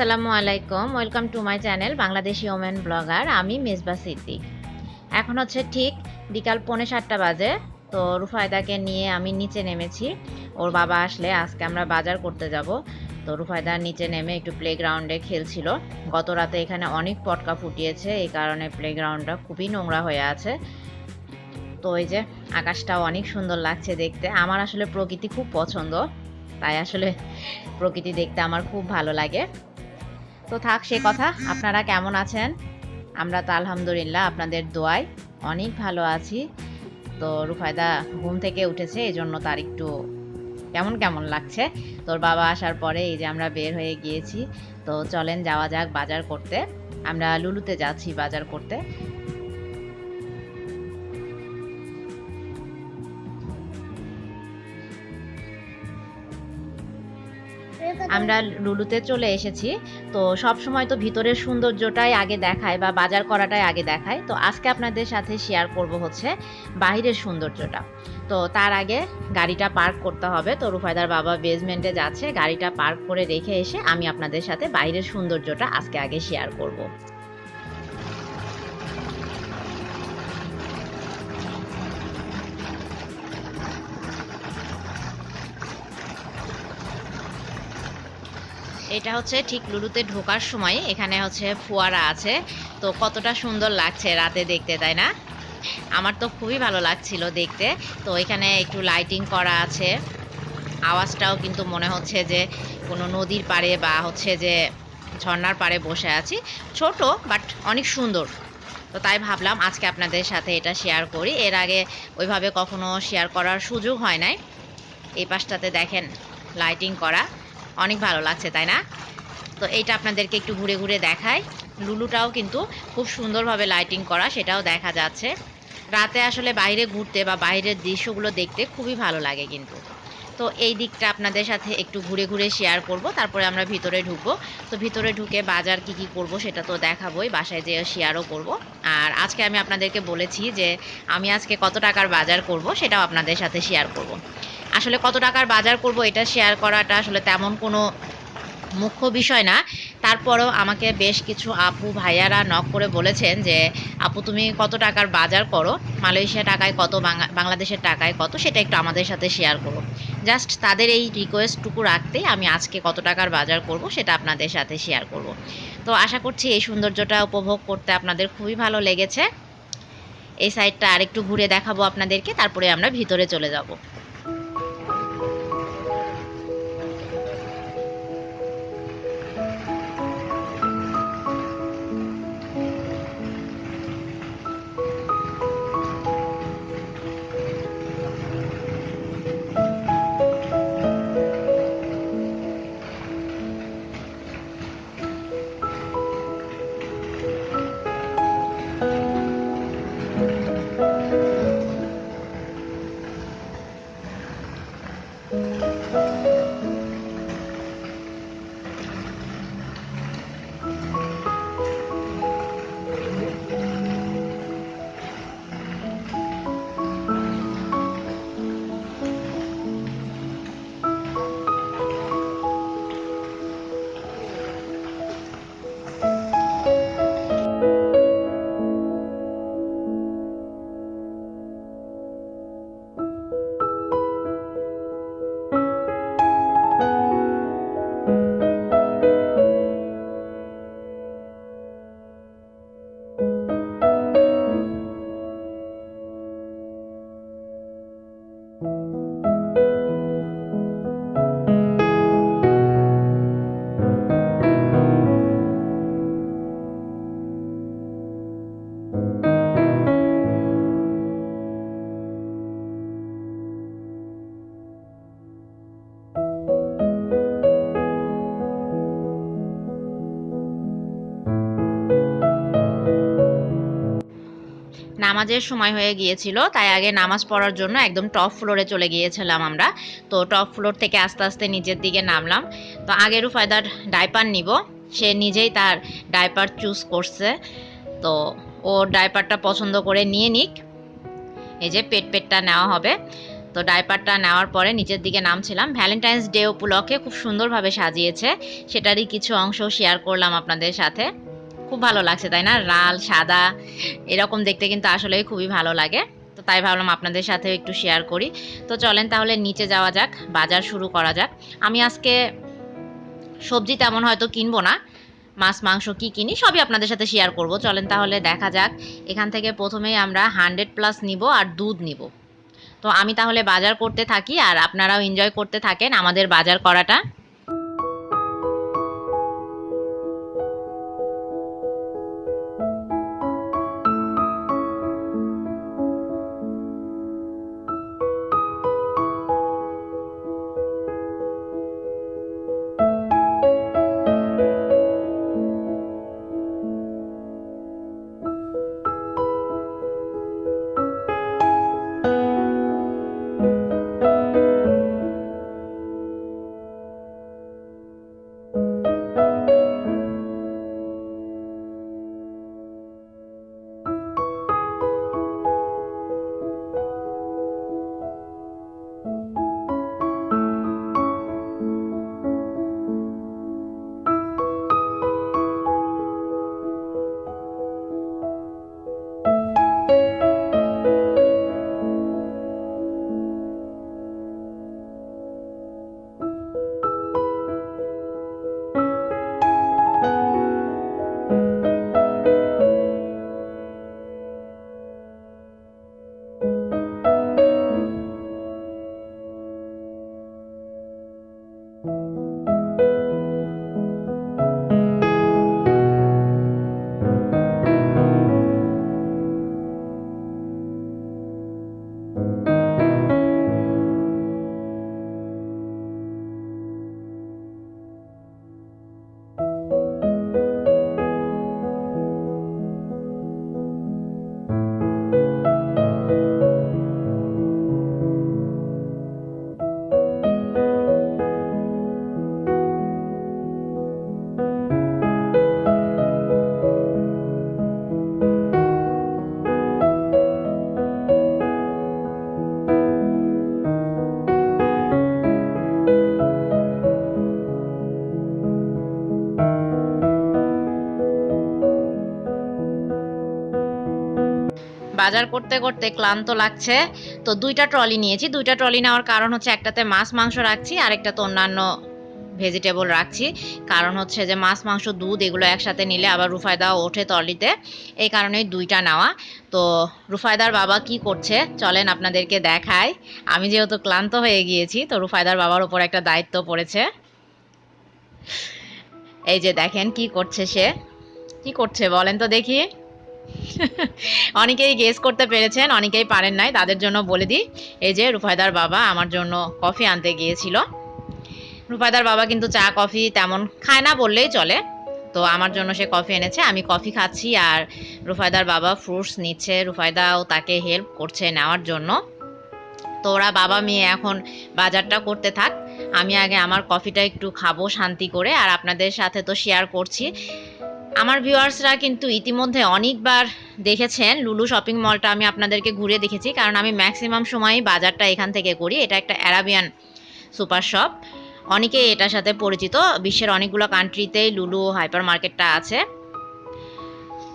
আসসালামু আলাইকুম। Welcome to my channel Bangladeshi women blogger আমি মেজবা সিদ্দিক। এখন হচ্ছে ঠিক বিকাল পৌনে সাতটা বাজে। তো রুফায়দাকে নিয়ে আমি নিচে নেমেছি। ওর বাবা আসলে আজকে আমরা বাজার করতে যাব। তো রুফায়দা নিচে নেমে একটু প্লেগ্রাউন্ডে খেলছিল। গত রাতে এখানে অনেক পটকা ফুটিয়েছে। এই কারণে প্লেগ্রাউন্ডটা খুবই নোংরা হয়ে আছে। তো এই যে আকাশটাও অনেক সুন্দর লাগছে দেখতে। আমার আসলে প্রকৃতি খুব পছন্দ। তাই আসলে প্রকৃতি দেখতে আমার খুব ভালো লাগে। তো থাক সে কথা। আপনারা কেমন আছেন? আমরা তো আলহামদুলিল্লাহ আপনাদের দোয়ায় অনেক ভালো আছি। তো রুফায়দা ঘুম থেকে উঠেছে এই জন্য তার একটু কেমন কেমন লাগছে। তোর বাবা আসার পরে এই যে আমরা বের হয়ে গিয়েছি, তো চলেন যাওয়া যাক বাজার করতে। আমরা লুলুতে যাচ্ছি বাজার করতে। আমরা লুলুতে চলে এসেছি। তো সব সময় তো ভিতরের সৌন্দর্যটাই আগে দেখায় বা বাজার করাটাই আগে দেখায়। তো আজকে আপনাদের সাথে শেয়ার করব হচ্ছে বাহিরের সৌন্দর্যটা। তো তার আগে গাড়িটা পার্ক করতে হবে। তো রুফায়দার বাবা বেজমেন্টে যাচ্ছে। গাড়িটা পার্ক করে রেখে এসে আমি আপনাদের সাথে বাইরের সৌন্দর্যটা আজকে আগে শেয়ার করব। এটা হচ্ছে ঠিক লুলুতে ঢোকার সময়। এখানে হচ্ছে ফোয়ারা আছে। তো কতটা সুন্দর লাগছে রাতে দেখতে, তাই না? আমার তো খুবই ভালো লাগছিল দেখতে। তো এখানে একটু লাইটিং করা আছে। আওয়াজটাও কিন্তু মনে হচ্ছে যে কোনো নদীর পাড়ে বা হচ্ছে যে ঝর্নার পাড়ে বসে আছি। ছোট বাট অনেক সুন্দর। তো তাই ভাবলাম আজকে আপনাদের সাথে এটা শেয়ার করি। এর আগে ওইভাবে কখনো শেয়ার করার সুযোগ হয় নাই। এই পাশটাতে দেখেন লাইটিং করা। অনেক ভালো লাগছে, তাই না? তো এইটা আপনাদেরকে একটু ঘুরে ঘুরে দেখায় লুলুটাও কিন্তু খুব সুন্দরভাবে লাইটিং করা, সেটাও দেখা যাচ্ছে। রাতে আসলে বাইরে ঘুরতে বা বাইরের দৃশ্যগুলো দেখতে খুবই ভালো লাগে কিন্তু। তো এই দিকটা আপনাদের সাথে একটু ঘুরে ঘুরে শেয়ার করব, তারপরে আমরা ভিতরে ঢুকবো। তো ভিতরে ঢুকে বাজার কি কি করব সেটা তো দেখাবোই, বাসায় যেয়ে শেয়ারও করব। আর আজকে আমি আপনাদেরকে বলেছি যে আমি আজকে কত টাকার বাজার করব সেটাও আপনাদের সাথে শেয়ার করব। আসলে কত টাকার বাজার করব এটা শেয়ার করাটা আসলে তেমন কোনো মুখ্য বিষয় না। তারপরেও আমাকে বেশ কিছু আপু ভাইয়ারা নক করে বলেছেন যে, আপু, তুমি কত টাকার বাজার করো? মালয়েশিয়া টাকায় কত, বাংলা- বাংলাদেশের টাকায় কত? সেটা একটু আমাদের সাথে শেয়ার করো। জাস্ট তাদের এই রিকোয়েস্টটুকু রাখতেই আমি আজকে কত টাকার বাজার করব সেটা আপনাদের সাথে শেয়ার করব। তো আশা করছি এই সৌন্দর্যটা উপভোগ করতে আপনাদের খুবই ভালো লেগেছে। এই সাইডটা আরেকটু ঘুরে দেখাবো আপনাদেরকে, তারপরে আমরা ভিতরে চলে যাব। নামাজের সময় হয়ে গিয়েছিল, তাই আগে নামাজ পড়ার জন্য একদম টপ ফ্লোরে চলে গিয়েছিলাম আমরা। তো টপ ফ্লোর থেকে আস্তে আস্তে নিচের দিকে নামলাম। তো আগে রুফায়দার ডাইপার নিব, সে নিজেই তার ডাইপার চুজ করছে। তো ও ডাইপারটা পছন্দ করে নিয়ে নিক। এই যে পেট পেটটা নেওয়া হবে। তো ডাইপারটা নেওয়ার পরে নিচের দিকে নামছিলাম। ভ্যালেন্টাইন্স ডে উপলক্ষে খুব সুন্দরভাবে সাজিয়েছে। সেটারই কিছু অংশ শেয়ার করলাম আপনাদের সাথে। খুব ভালো লাগছে, তাই না? লাল, সাদা, এরকম দেখতে কিন্তু আসলেই খুবই ভালো লাগে। তো তাই ভাবলাম আপনাদের সাথে একটু শেয়ার করি। তো চলেন তাহলে নিচে যাওয়া যাক, বাজার শুরু করা যাক। আমি আজকে সবজি তেমন হয়তো কিনবো না, মাছ, মাংস কি কিনি, সবই আপনাদের সাথে শেয়ার করব। চলেন তাহলে দেখা যাক, এখান থেকে প্রথমেই আমরা হান্ড্রেড প্লাস নিব আর দুধ নিব। তো আমি তাহলে বাজার করতে থাকি আর আপনারাও এনজয় করতে থাকেন আমাদের বাজার করাটা। বাজার করতে করতে ক্লান্ত লাগছে। তো দুইটা ট্রলি নিয়েছি। দুইটা ট্রলি নেওয়ার কারণ হচ্ছে একটাতে মাছ, মাংস রাখছি আরেকটাতে অন্যান্য ভেজিটেবল রাখছি। কারণ হচ্ছে যে মাছ, মাংস, দুধ এগুলো একসাথে নিলে আবার রুফায়দাও ওঠে ট্রলিতে। এই কারণেই দুইটা নেওয়া। তো রুফায়দার বাবা কি করছে? চলেন আপনাদেরকে দেখায় আমি যেহেতু ক্লান্ত হয়ে গিয়েছি, তো রুফায়দার বাবার ওপর একটা দায়িত্ব পড়েছে। এই যে দেখেন কি করছে সে। কি করছে বলেন তো দেখি। অনেকেই গেস করতে পেরেছেন, অনেকেই পারেন নাই, তাদের জন্য বলে দিই। এই যে রুফায়দার বাবা আমার জন্য কফি আনতে গিয়েছিল। রুফায়দার বাবা কিন্তু চা কফি তেমন খায় না বললেই চলে। তো আমার জন্য সে কফি এনেছে, আমি কফি খাচ্ছি আর রুফায়দার বাবা ফ্রুটস নিচ্ছে, রুফায়দাও তাকে হেল্প করছে নেওয়ার জন্য। তো ওরা বাবা, মেয়ে এখন বাজারটা করতে থাক। আমি আগে আমার কফিটা একটু খাব শান্তি করে, আর আপনাদের সাথে তো শেয়ার করছি। আমার ভিউয়ার্সরা কিন্তু ইতিমধ্যে অনেকবার দেখেছেন লুলু শপিং মলটা, আমি আপনাদেরকে ঘুরে দেখেছি, কারণ আমি ম্যাক্সিমাম সময়ই বাজারটা এখান থেকে করি। এটা একটা অ্যারাবিয়ান সুপার শপ। অনেকেই এটার সাথে পরিচিত। বিশ্বের অনেকগুলো কান্ট্রিতেই লুলু হাইপার মার্কেটটা আছে।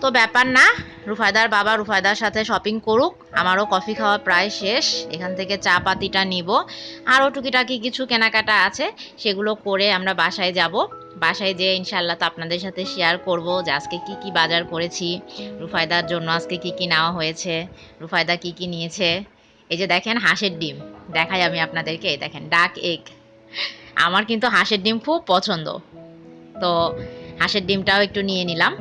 তো ব্যাপার না, রুফায়দার বাবা রুফায়দার সাথে শপিং করুক। আমারও কফি খাওয়া প্রায় শেষ। এখান থেকে চা পাতিটা নিব। আরও টুকিটাকি কিছু কেনাকাটা আছে, সেগুলো করে আমরা বাসায় যাব। বাসায় যেয়ে ইনশাল্লাহ তো আপনাদের সাথে শেয়ার করব যে আজকে কি কি বাজার করেছি, রুফায়দার জন্য আজকে কি কি নেওয়া হয়েছে, রুফায়দা কি কি নিয়েছে। এই যে দেখেন হাঁসের ডিম, দেখাই আমি আপনাদেরকে, এই দেখেন ডাক এগ আমার কিন্তু হাঁসের ডিম খুব পছন্দ। তো হাঁসের ডিমটাও একটু নিয়ে নিলাম।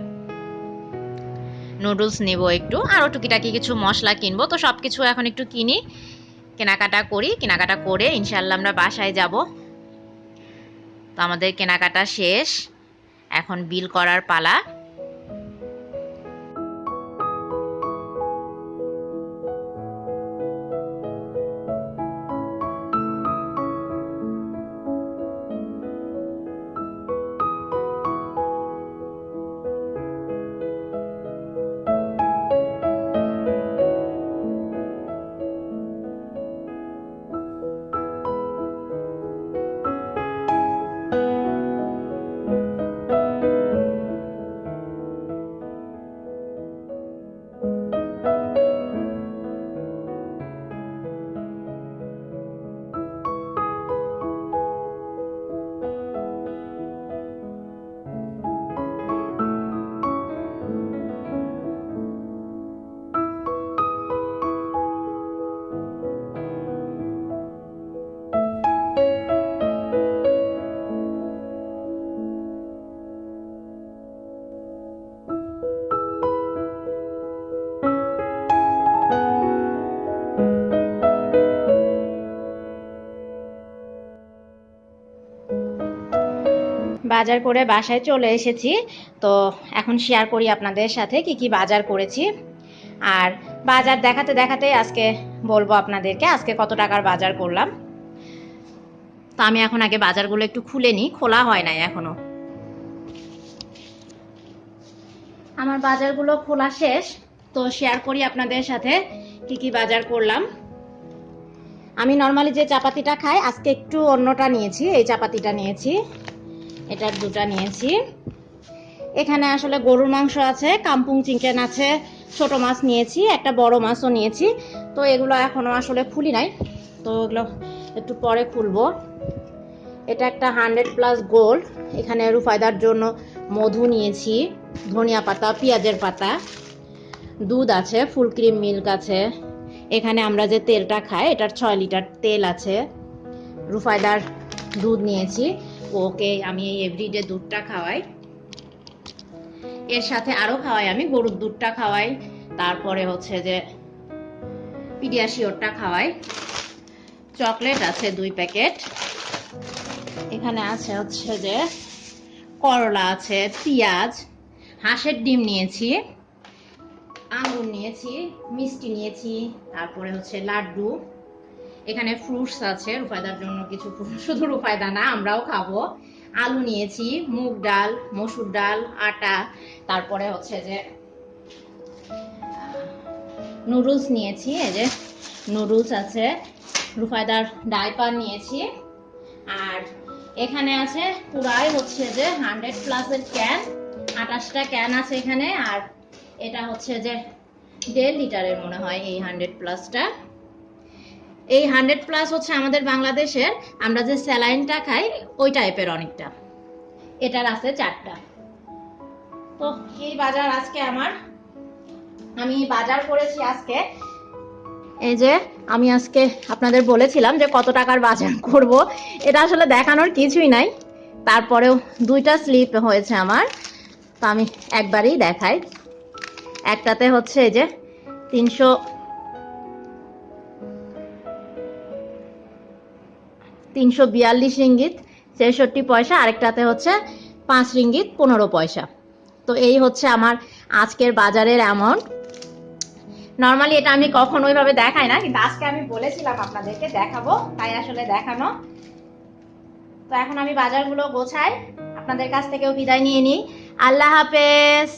নুডলস নেব একটু আরও টুকিটাকি কিছু মশলা কিনবো, তো সব কিছু এখন একটু কিনি, কেনাকাটা করি, কেনাকাটা করে ইনশাল্লাহ আমরা বাসায় যাব। তো আমাদের কেনাকাটা শেষ। এখন বিল করার পালা। বাজার করে বাসায় চলে এসেছি। তো এখন শেয়ার করি আপনাদের সাথে কি কি বাজার করেছি। আর বাজার দেখাতে দেখাতে আজকে বলব আপনাদেরকে আজকে কত টাকার বাজার করলাম। তো আমি এখন আগে বাজারগুলো একটু খুলে নিই, খোলা হয় নাই এখনও। আমার বাজারগুলো খোলা শেষ, তো শেয়ার করি আপনাদের সাথে কি কি বাজার করলাম। আমি নর্মালি যে চাপাতিটা খাই, আজকে একটু অন্যটা নিয়েছি, এই চাপাতিটা নিয়েছি। এটার দুটা নিয়েছি। এখানে আসলে গরুর মাংস আছে, কাম্পুং চিকেন আছে, ছোট মাছ নিয়েছি, একটা বড় মাছও নিয়েছি। তো এগুলো এখনও আসলে খুলি নাই। তো এগুলো একটু পরে খুলবো। এটা একটা হান্ড্রেড প্লাস গোল্ড। এখানে রুফায়দার জন্য মধু নিয়েছি, ধনিয়া পাতা, পেঁয়াজের পাতা। দুধ আছে, ফুল ক্রিম মিল্ক আছে। এখানে আমরা যে তেলটা খাই, এটার ছয় লিটার তেল আছে। রুফায়দার দুধ নিয়েছি। ওকে আমি এই এভরিডে দুধটা খাওয়াই। এর সাথে আরও খাওয়াই আমি, গরুর দুধটা খাওয়াই। তারপরে হচ্ছে যে পিডিয়াশিওরটা খাওয়াই। চকলেট আছে দুই প্যাকেট। এখানে আছে হচ্ছে যে করলা আছে, পেঁয়াজ, হাঁসের ডিম নিয়েছি আঙুর নিয়েছি, মিষ্টি নিয়েছি, তারপরে হচ্ছে লাড্ডু। এখানে ফ্রুটস আছে রুফায়দার জন্য কিছু শুধু রুফায়দা না, আমরাও খাব। আলু নিয়েছি, মুগ ডাল, মসুর ডাল, আটা, তারপরে হচ্ছে যে নুডলস নিয়েছি, এই যে নুডলস আছে রুফায়দার ডাইপার নিয়েছি। আর এখানে আছে পুরাই হচ্ছে যে হান্ড্রেড প্লাসের ক্যান আঠাশটা ক্যান আছে এখানে, আর এটা হচ্ছে যে দেড় লিটারের মনে হয় এই হান্ড্রেড প্লাসটা এই হান্ড্রেড প্লাস হচ্ছে আমাদের বাংলাদেশের আমরা যে স্যালাইনটা খাই ওই টাইপের অনেকটা। এটার আছে চারটা। তো এই বাজার আজকে আমার। আমি বাজার করেছি আজকে। এই যে আমি আজকে আপনাদের বলেছিলাম যে কত টাকার বাজার করব। এটা আসলে দেখানোর কিছুই নাই। তারপরেও দুইটা স্লিপ হয়েছে আমার। তো আমি একবারেই দেখাই। একটাতে হচ্ছে এই যে তিনশো তিনশো বিয়াল্লিশ রিঙ্গিত, ছেষট্টি পয়সা আরেকটাতে হচ্ছে পাঁচ রিঙ্গিত, পনেরো পয়সা। তো এই হচ্ছে আমার আজকের বাজারের অ্যামাউন্ট নর্মালি এটা আমি কখনো ওইভাবে দেখাই না, কিন্তু আজকে আমি বলেছিলাম আপনাদেরকে দেখাবো, তাই আসলে দেখানো। তো এখন আমি বাজারগুলো গোছাই, আপনাদের কাছ থেকেও বিদায় নিয়ে নিই। আল্লাহ হাফেজ!